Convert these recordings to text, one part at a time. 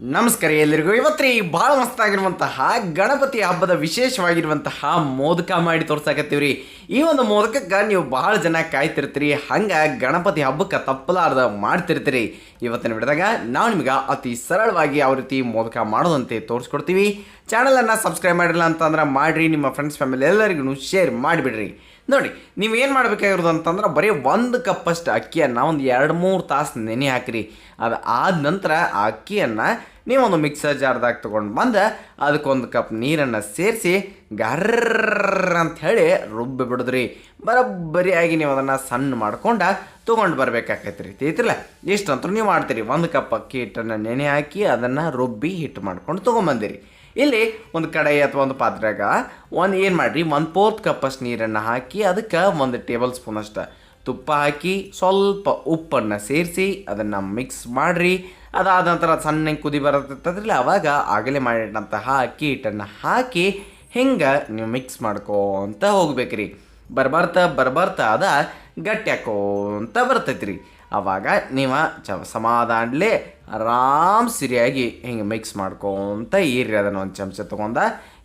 ನಮಸ್ಕಾರ ಎಲ್ಲರಿಗೂ ಇವತ್ತು ಭಾಳ ಮಸ್ತಾಗಿರುವಂತಹ ಗಣಪತಿ ಹಬ್ಬದ ವಿಶೇಷವಾಗಿರುವಂತಹ ಮೋದಕ ಮಾಡಿ ತೋರ್ಸಾಕತ್ತೀವ್ರಿ. ಈ ಒಂದು ಮೋದಕಕ್ಕೆ ನೀವು ಭಾಳ ಜನ ಕಾಯ್ತಿರ್ತೀರಿ. ಹಂಗೆ ಗಣಪತಿ ಹಬ್ಬಕ್ಕೆ ತಪ್ಪಲಾರ್ದ ಮಾಡ್ತಿರ್ತೀರಿ. ಇವತ್ತಿನ ಬಿಡಿದಾಗ ನಾವು ನಿಮ್ಗೆ ಅತಿ ಸರಳವಾಗಿ ಯಾವ ರೀತಿ ಮೋದಕ ಮಾಡೋದಂತೆ ತೋರಿಸ್ಕೊಡ್ತೀವಿ. ಚಾನಲನ್ನು ಸಬ್ಸ್ಕ್ರೈಬ್ ಮಾಡಿಲ್ಲ ಅಂತಂದ್ರೆ ಮಾಡಿರಿ. ನಿಮ್ಮ ಫ್ರೆಂಡ್ಸ್ ಫ್ಯಾಮಿಲಿ ಎಲ್ಲರಿಗೂ ಶೇರ್ ಮಾಡಿಬಿಡ್ರಿ. ನೋಡಿ, ನೀವು ಏನು ಮಾಡಬೇಕಾಗಿರೋದು ಅಂತಂದ್ರೆ ಬರೀ ಒಂದು ಕಪ್ಪಷ್ಟು ಅಕ್ಕಿಯನ್ನು ಒಂದು ಎರಡು ಮೂರು ತಾಸು ನೆನೆ ಹಾಕಿರಿ. ಅದು ಆದ ನಂತರ ಆ ಅಕ್ಕಿಯನ್ನು ನೀವೊಂದು ಮಿಕ್ಸರ್ ಜಾರ್ದಾಗ ತೊಗೊಂಡು ಬಂದು ಅದಕ್ಕೊಂದು ಕಪ್ ನೀರನ್ನು ಸೇರಿಸಿ ಗರ್ರ ಅಂತ ಹೇಳಿ ರುಬ್ಬಿ ಬಿಡಿದ್ರಿ. ಬರೋಬ್ಬರಿಯಾಗಿ ನೀವು ಅದನ್ನು ಸಣ್ಣ ಮಾಡ್ಕೊಂಡು ತೊಗೊಂಡು ಬರ್ಬೇಕಾಕೈತೆ ರೀ ತಿಳ್ತಿರಲ್ಲ ಇಷ್ಟಂತೂ ನೀವು ಮಾಡ್ತೀರಿ. ಒಂದು ಕಪ್ ಅಕ್ಕಿ ಹಿಟ್ಟನ್ನು ನೆನೆ ಹಾಕಿ ಅದನ್ನು ರುಬ್ಬಿ ಹಿಟ್ಟು ಮಾಡ್ಕೊಂಡು ತೊಗೊಂಬಂದಿರಿ. ಇಲ್ಲಿ ಒಂದು ಕಡೆ ಅಥವಾ ಒಂದು ಪಾತ್ರೆಗ ಒಂದು ಏನು ಮಾಡಿರಿ, ಒಂದು ಫೋರ್ತ್ ಕಪ್ಪಷ್ಟು ನೀರನ್ನು ಹಾಕಿ ಅದಕ್ಕೆ ಒಂದು ಟೇಬಲ್ ಸ್ಪೂನ್ ಅಷ್ಟು ತುಪ್ಪ ಹಾಕಿ ಸ್ವಲ್ಪ ಉಪ್ಪನ್ನು ಸೇರಿಸಿ ಅದನ್ನು ಮಿಕ್ಸ್ ಮಾಡಿರಿ. ಅದಾದ ನಂತರ ಸಣ್ಣ ಕುದಿ ಬರತ್ತದ್ರಲ್ಲ, ಅವಾಗ ಆಗಲೇ ಮಾಡಿಟ್ಟಂತಹ ಅಕ್ಕಿ ಹಿಟ್ಟನ್ನು ಹಾಕಿ ಹಿಂಗೆ ನೀವು ಮಿಕ್ಸ್ ಮಾಡ್ಕೋಂತ ಹೋಗ್ಬೇಕ್ರಿ. ಬರ್ಬರ್ತಾ ಬರ್ಬರ್ತಾ ಅದ ಗಟ್ಟಿ ಹಾಕೋಂತ ಬರ್ತೈತಿ ಅವಾಗ ನೀವು ಚ ಸಮಾಧಾನಲೇ ಆರಾಮ್ ಸಿರಿಯಾಗಿ ಹಿಂಗೆ ಮಿಕ್ಸ್ ಮಾಡ್ಕೊತ ಈರಿ ಅದನ್ನು ಒಂದು ಚಮಚ ತೊಗೊಂಡ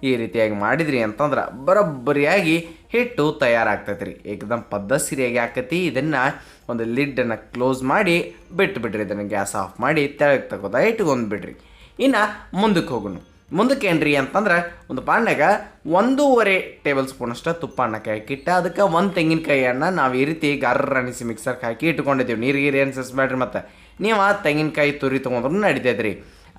ಈ ರೀತಿಯಾಗಿ ಮಾಡಿದ್ರಿ ಅಂತಂದ್ರೆ ಬರೋಬ್ಬರಿಯಾಗಿ ಹಿಟ್ಟು ತಯಾರಾಗ್ತೈತೆ ರೀ ಏಕದಮ್ ಪದ್ದ ಸಿರಿಯಾಗಿ ಹಾಕತಿ ಇದನ್ನು ಒಂದು ಲಿಡ್ಡನ್ನು ಕ್ಲೋಸ್ ಮಾಡಿ ಬಿಟ್ಟು ಬಿಡ್ರಿ ಇದನ್ನು ಗ್ಯಾಸ್ ಆಫ್ ಮಾಡಿ ತೆಳಗೆ ತಗೋದ ಇಟ್ಕೊಂಡು ಬಿಡ್ರಿ. ಇನ್ನು ಮುಂದಕ್ಕೆ ಹೋಗೋಣ ಮುಂದಕ್ಕೆ ಏನ್ರಿ ಅಂತಂದ್ರೆ, ಒಂದು ಪಾನ್ಯಾಗ ಒಂದೂವರೆ ಟೇಬಲ್ ಸ್ಪೂನಷ್ಟು ತುಪ್ಪನ ಹಾಕಿಟ್ಟು ಅದಕ್ಕೆ ಒಂದು ತೆಂಗಿನಕಾಯಿಯನ್ನು ನಾವು ಈ ರೀತಿ ಗರ್ರ ಅನಿಸಿ ಮಿಕ್ಸರ್ಗೆ ಹಾಕಿ ಇಟ್ಕೊಂಡಿದ್ದೀವಿ. ನೀರು ಗೀರಿ ಏನು ಸಸ್ಬೇಡ್ರಿ ಮತ್ತು? ನೀವು ಆ ತೆಂಗಿನಕಾಯಿ ತುರಿ ತೊಗೊಂಡ್ರು ನಡಿತೈತೆ ರೀ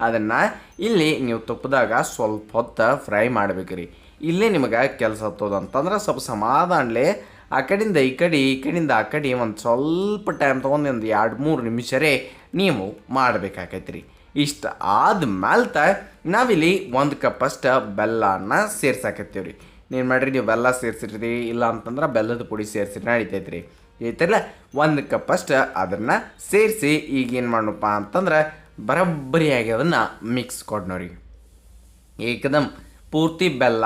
ಅದನ್ನು ಇಲ್ಲಿ ನೀವು ತುಪ್ಪದಾಗ ಸ್ವಲ್ಪ ಹೊತ್ತು ಫ್ರೈ ಮಾಡ್ಬೇಕ್ರಿ. ಇಲ್ಲೇ ನಿಮಗೆ ಕೆಲಸ ಹತ್ತೋದು ಅಂತಂದ್ರೆ ಸ್ವಲ್ಪ ಸಮಾಧಾನಲೇ ಆ ಕಡೆಯಿಂದ ಈ ಕಡೆ, ಈ ಕಡೆಯಿಂದ ಆ ಕಡೆ ಒಂದು ಸ್ವಲ್ಪ ಟೈಮ್ ತೊಗೊಂಡು ಒಂದು ಎರಡು ಮೂರು ನಿಮಿಷರೇ ನೀವು ಮಾಡಬೇಕಾಕೈತೆ ರೀ ಇಷ್ಟು ಆದ್ಮೇಲೆ ಮ್ಯಾಲ್ತ ನಾವಿಲ್ಲಿ ಒಂದು ಕಪ್ಪಷ್ಟು ಬೆಲ್ಲನ ಸೇರ್ಸಾಕತ್ತೀವಿ ರೀ ನೀವು ಮಾಡಿರಿ, ನೀವು ಬೆಲ್ಲ ಸೇರಿಸಿರ್ತೀರಿ, ಇಲ್ಲ ಅಂತಂದ್ರೆ ಬೆಲ್ಲದ ಪುಡಿ ಸೇರಿಸಿ ನಡಿತೈತೆ ರೀ ಐತಲ್ಲ ಒಂದು ಕಪ್ಪಷ್ಟು ಅದನ್ನು ಸೇರಿಸಿ ಈಗ ಏನು ಮಾಡೋಣಪ್ಪ ಅಂತಂದ್ರೆ ಬರೋಬ್ಬರಿಯಾಗಿ ಅದನ್ನು ಮಿಕ್ಸ್ ಕೊಡ್ನೋರಿ ಏಕದಮ್ ಪೂರ್ತಿ ಬೆಲ್ಲ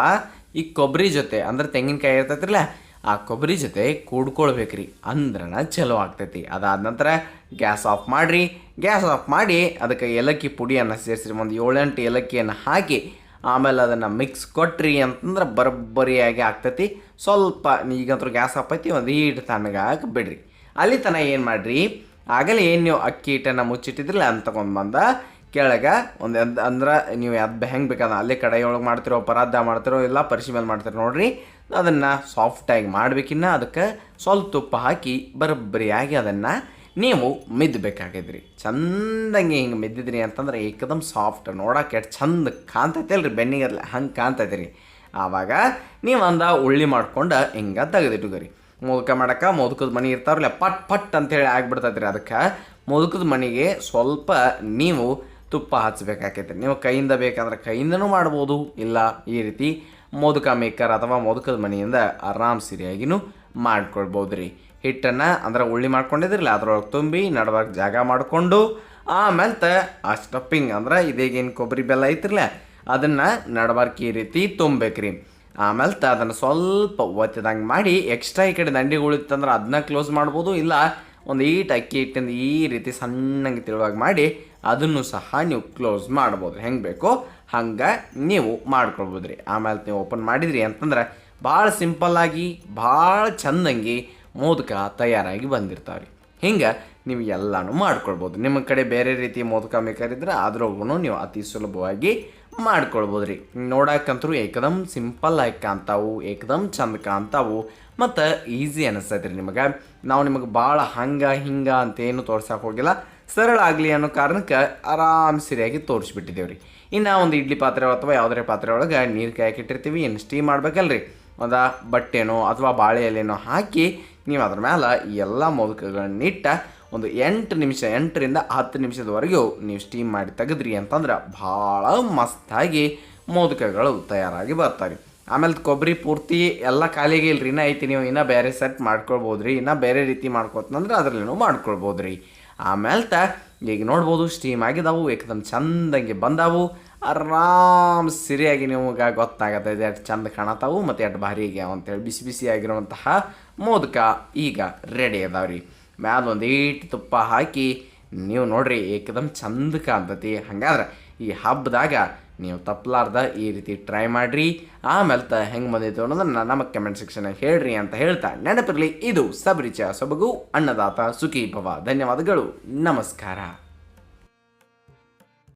ಈ ಕೊಬ್ಬರಿ ಜೊತೆ, ಅಂದ್ರೆ ತೆಂಗಿನಕಾಯಿ ಇರ್ತೈತ್ರಲ್ಲ ಆ ಕೊಬ್ಬರಿ ಜೊತೆ ಕೂಡ್ಕೊಳ್ಬೇಕ್ರಿ ಅಂದ್ರನ ಚಲೋ ಆಗ್ತೈತಿ. ಅದಾದ ನಂತರ ಗ್ಯಾಸ್ ಆಫ್ ಮಾಡಿರಿ. ಗ್ಯಾಸ್ ಆಫ್ ಮಾಡಿ ಅದಕ್ಕೆ ಏಲಕ್ಕಿ ಪುಡಿಯನ್ನು ಸೇರಿಸ್ರಿ. ಒಂದು ಏಳೆಂಟು ಏಲಕ್ಕಿಯನ್ನು ಹಾಕಿ ಆಮೇಲೆ ಅದನ್ನು ಮಿಕ್ಸ್ ಕೊಟ್ರಿ ಅಂತಂದ್ರೆ ಬರಬ್ಬರಿಯಾಗಿ ಆಗ್ತೈತಿ. ಸ್ವಲ್ಪ ಈಗಂತೂ ಗ್ಯಾಸ್ ಆಫ್ ಐತಿ, ಒಂದು ಈಟು ತಣ್ಣಗಾಕ ಬಿಡ್ರಿ. ಅಲ್ಲಿ ತನಕ ಏನು ಮಾಡಿರಿ? ಆಗಲೇ ಏನು ನೀವು ಅಕ್ಕಿ ಹಿಟ್ಟನ್ನು ಮುಚ್ಚಿಟ್ಟಿದ್ರಲ್ಲ ಅಂತ ತಗೊಂಡು ಬಂದ ಕೆಳಗೆ ಒಂದು ಎದ್ದು ಅಂದ್ರೆ ನೀವು ಎದ್ದು ಹೆಂಗೆ ಬೇಕಾದ ಅಲ್ಲೇ ಕಡಾಯಿ ಒಳಗೆ ಮಾಡ್ತಿರೋ ಪರಾದ ಮಾಡ್ತಿರೋ ಇಲ್ಲ ಪರಿಶಿ ಮೇಲೆ ಮಾಡ್ತಿರೋ ನೋಡ್ರಿ. ಅದನ್ನು ಸಾಫ್ಟಾಗಿ ಮಾಡ್ಬೇಕಿನ್ನ ಅದಕ್ಕೆ ಸ್ವಲ್ಪ ತುಪ್ಪ ಹಾಕಿ ಬರೋಬ್ಬರಿಯಾಗಿ ಅದನ್ನು ನೀವು ಮಿದ್ದಬೇಕಾಗಿದ್ರಿ ಚಂದಂಗೆ ಹಿಂಗೆ ಮಿದ್ದಿದ್ರಿ ಅಂತಂದ್ರೆ ಏಕದಮ್ ಸಾಫ್ಟ್ ನೋಡೋಕೆ ಎಷ್ಟು ಚಂದ ಕಾಣ್ತೈತೆ ಅಲ್ರಿ ಬೆನ್ನಿಗಲ್ಲ ಹಂಗೆ ಕಾಣ್ತೈತೆ ರೀ. ಆವಾಗ ನೀವು ಅಂದ ಉಳ್ಳಿ ಮಾಡ್ಕೊಂಡು ಹಿಂಗೆ ತೆಗೆದಿಟ್ಟುಗರಿ ಮೋದಕ ಮಾಡಕ್ಕೆ ಮೋದಕದ ಮನೆ ಇರ್ತಾವ್ರಲ್ಲ ಪಟ್ ಪಟ್ ಅಂತೇಳಿ ಹೇಳಿ ರೀ ಅದಕ್ಕೆ. ಮೋದಕದ ಮನೆಗೆ ಸ್ವಲ್ಪ ನೀವು ತುಪ್ಪ ಹಚ್ಚಬೇಕಾಕೈತೆ ನೀವು ಕೈಯಿಂದ ಬೇಕಂದ್ರೆ ಕೈಯಿಂದನೂ ಮಾಡ್ಬೋದು, ಇಲ್ಲ ಈ ರೀತಿ ಮೋದಕ ಮೇಕರ್ ಅಥವಾ ಮೋದಕದ ಮನೆಯಿಂದ ಆರಾಮ್ ಸರಿಯಾಗಿನೂ ಮಾಡ್ಕೊಳ್ಬೋದು ರೀ ಹಿಟ್ಟನ್ನು ಅಂದ್ರೆ ಉಳ್ಳಿ ಮಾಡ್ಕೊಂಡಿದ್ರಲ್ಲ, ಅದ್ರೊಳಗೆ ತುಂಬಿ ನಡುವಾಗ ಜಾಗ ಮಾಡಿಕೊಂಡು ಆಮೇಲೆ ಆ ಸ್ಟಫಿಂಗ್ ಅಂದ್ರೆ ಇದೇಗೇನು ಕೊಬ್ಬರಿ ಬೆಲ್ಲ ಐತ್ರಲ್ಲ, ಅದನ್ನು ನಡಬಾರ್ಕಿ ಈ ರೀತಿ ತುಂಬೇಕ್ರಿ ಆಮೇಲೆ ಅದನ್ನು ಸ್ವಲ್ಪ ಒತ್ತಿದಂಗೆ ಮಾಡಿ ಎಕ್ಸ್ಟ್ರಾ ಈ ಕಡೆ ದಂಡಿಗೆ ಉಳಿತಂದ್ರೆ ಅದನ್ನ ಕ್ಲೋಸ್ ಮಾಡ್ಬೋದು, ಇಲ್ಲ ಒಂದು ಈಟ್ ಅಕ್ಕಿ ಹಿಟ್ಟಿಂದ ಈ ರೀತಿ ಸಣ್ಣಗೆ ತಿಳುವಾಗಿ ಮಾಡಿ ಅದನ್ನು ಸಹ ನೀವು ಕ್ಲೋಸ್ ಮಾಡ್ಬೋದು. ಹೆಂಗೆ ಬೇಕೋ? ಹಂಗೆ ನೀವು ಮಾಡ್ಕೊಳ್ಬೋದು ರೀ ಆಮೇಲೆ ನೀವು ಓಪನ್ ಮಾಡಿದ್ರಿ ಅಂತಂದ್ರೆ ಭಾಳ ಸಿಂಪಲ್ಲಾಗಿ ಭಾಳ ಚಂದಂಗಿ ಮೋದಕ ತಯಾರಾಗಿ ಬಂದಿರ್ತಾವೆ ರೀ ಹಿಂಗೆ ನೀವು ಎಲ್ಲನೂ ಮಾಡ್ಕೊಳ್ಬೋದು. ನಿಮ್ಮ ಕಡೆ ಬೇರೆ ರೀತಿ ಮೋದಕ ಮೇಕರ್ ಅದ್ರೊಳಗೂ ನೀವು ಅತಿ ಸುಲಭವಾಗಿ ಮಾಡ್ಕೊಳ್ಬೋದು ರೀ ನೋಡಕ್ಕಂತೂ ಏಕದಮ್ ಸಿಂಪಲ್ ಆಗಿ ಕಾಣ್ತಾವು, ಏಕದಮ್ ಚಂದ ಕಾಣ್ತಾವು, ಮತ್ತು ಈಸಿ ಅನಿಸ್ತೈತೆ ರೀ ನಿಮಗೆ. ನಾವು ನಿಮಗೆ ಭಾಳ ಹಂಗೆ, ಹಿಂಗೆ ಅಂತೇನು ತೋರ್ಸಕ್ಕೆ ಹೋಗಿಲ್ಲ. ಸರಳ ಆಗಲಿ ಅನ್ನೋ ಕಾರಣಕ್ಕೆ ಆರಾಮ್ ಸರಿಯಾಗಿ ತೋರಿಸ್ಬಿಟ್ಟಿದ್ದೇವೆ ರೀ ಇನ್ನು ಒಂದು ಇಡ್ಲಿ ಪಾತ್ರೆ ಅಥವಾ ಯಾವುದೇ ಪಾತ್ರೆ ಒಳಗೆ ನೀರು ಕಾಯಕ್ಕಿಟ್ಟಿರ್ತೀವಿ ಏನು ಸ್ಟೀಮ್ ಮಾಡ್ಬೇಕಲ್ರಿ. ಒಂದು ಬಟ್ಟೆನೋ ಅಥವಾ ಬಾಳೆ ಎಲೆನೋ ಹಾಕಿ ನೀವು ಅದ್ರ ಮೇಲೆ ಎಲ್ಲ ಮೋದಕಗಳನ್ನಿಟ್ಟ ಒಂದು ಎಂಟು ನಿಮಿಷ, ಎಂಟರಿಂದ ಹತ್ತು ನಿಮಿಷದವರೆಗೂ ನೀವು ಸ್ಟೀಮ್ ಮಾಡಿ ತೆಗೆದ್ರಿ ಅಂತಂದ್ರೆ ಭಾಳ ಮಸ್ತಾಗಿ ಮೋದಕಗಳು ತಯಾರಾಗಿ ಬರ್ತಾರೆ ಆಮೇಲೆ ಕೊಬ್ಬರಿ ಪೂರ್ತಿ ಎಲ್ಲ ಖಾಲಿಗೆ ಇಲ್ರಿ, ಇನ್ನೂ ಐತಿ ನೀವು ಇನ್ನೂ ಬೇರೆ ಸೆಟ್ ಮಾಡ್ಕೊಳ್ಬೋದು ರೀ ಇನ್ನೂ ಬೇರೆ ರೀತಿ ಮಾಡ್ಕೊತಂದ್ರೆ ಅದರಲ್ಲಿನೂ ಮಾಡ್ಕೊಳ್ಬೋದು ರೀ ಆಮೇಲೆ ಈಗ ನೋಡ್ಬೋದು ಸ್ಟೀಮ್ ಆಗಿದಾವು, ಏಕದಮ್ ಚಂದಂಗೆ ಬಂದಾವು. ಆರಾಮ್ ಸಿರಿಯಾಗಿ ನಿಮಗೆ ಗೊತ್ತಾಗತ್ತೆ, ಇದು ಎಷ್ಟು ಚಂದ ಕಾಣತಾವು ಮತ್ತು ಎಷ್ಟು ಭಾರಿ ಆಗ್ಯಾವ ಅಂತೇಳಿ ಬಿಸಿ ಬಿಸಿ ಆಗಿರುವಂತಹ ಮೋದಕ ಈಗ ರೆಡಿ ಅದಾವ್ರಿ ಮ್ಯಾಲ ಒಂದು ಈಟ್ ತುಪ್ಪ ಹಾಕಿ, ನೀವು ನೋಡ್ರಿ ಏಕದಮ್ ಚಂದ ಕಾಣ್ತತಿ. ಹಂಗಾದ್ರೆ ಈ ಹಬ್ಬದಾಗ ನೀವು ತಪ್ಪಲಾರ್ದ ಈ ರೀತಿ ಟ್ರೈ ಮಾಡಿರಿ. ಆಮೇಲೆ ತ ಹೆಂಗೆ ಬಂದಿತ್ತು ಅನ್ನೋದನ್ನು ನಮ್ಮ ಕಮೆಂಟ್ ಸೆಕ್ಷನಾಗ ಹೇಳ್ರಿ ಅಂತ ಹೇಳ್ತಾ ನೆನಪಿರಲಿ, ಇದು ಸಬರಿಚ ಸೊಬಗು, ಅನ್ನದಾತ ಸುಖಿ ಭವ ಧನ್ಯವಾದಗಳು. ನಮಸ್ಕಾರ.